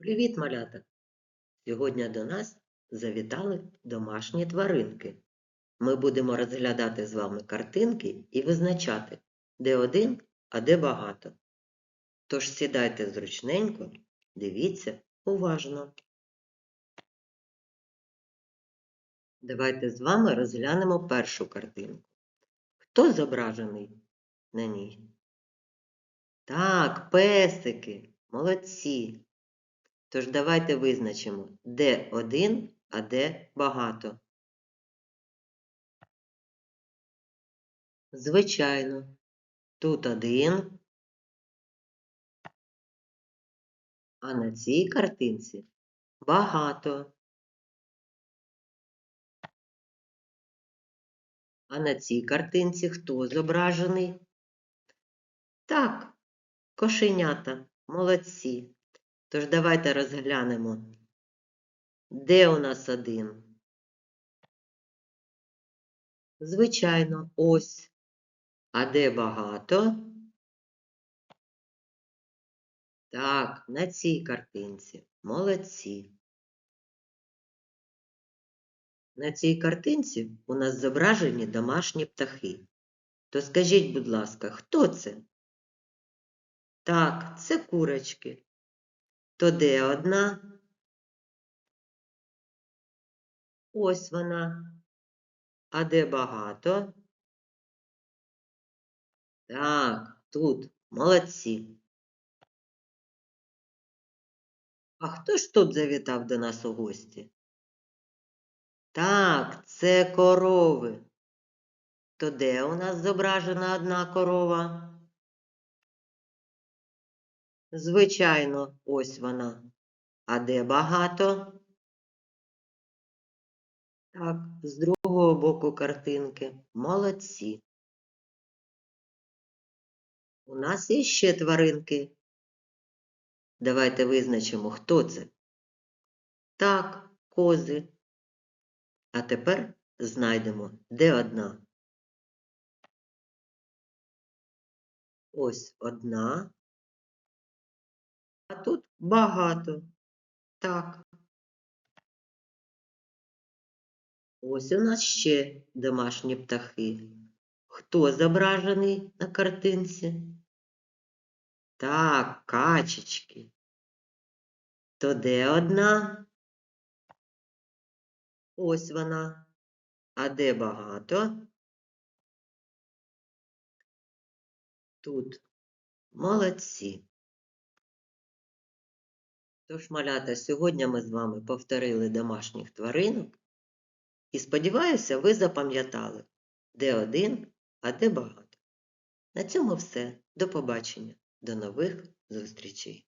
Привіт, малята! Сьогодні до нас завітали домашні тваринки. Ми будемо розглядати з вами картинки і визначати, де один, а де багато. Тож сідайте зручненько, дивіться уважно. Давайте з вами розглянемо першу картинку. Хто зображений на ній? Так, песики, молодці. Тож давайте визначимо, де один, а де багато. Звичайно, тут один, а на цій картинці багато. А на цій картинці хто зображений? Так, кошенята, молодці. Тож давайте розглянемо, де у нас один. Звичайно, ось. А де багато? Так, на цій картинці. Молодці. На цій картинці у нас зображені домашні птахи. То скажіть, будь ласка, хто це? Так, це курочки. То де одна? Ось вона. А де багато? Так, тут молодці. А хто ж тут завітав до нас у гості? Так, це корови. То де у нас зображена одна корова? Звичайно, ось вона. А де багато? Так, з другого боку картинки. Молодці. У нас є ще тваринки. Давайте визначимо, хто це. Так, кози. А тепер знайдемо, де одна. Ось одна. Тут багато. Так. Ось у нас ще домашні птахи. Хто зображений на картинці? Так, качечки. То де одна? Ось вона. А де багато? Тут молодці. Тож, малята, сьогодні ми з вами повторили домашніх тваринок і сподіваюся, ви запам'ятали, де один, а де багато. На цьому все. До побачення. До нових зустрічей.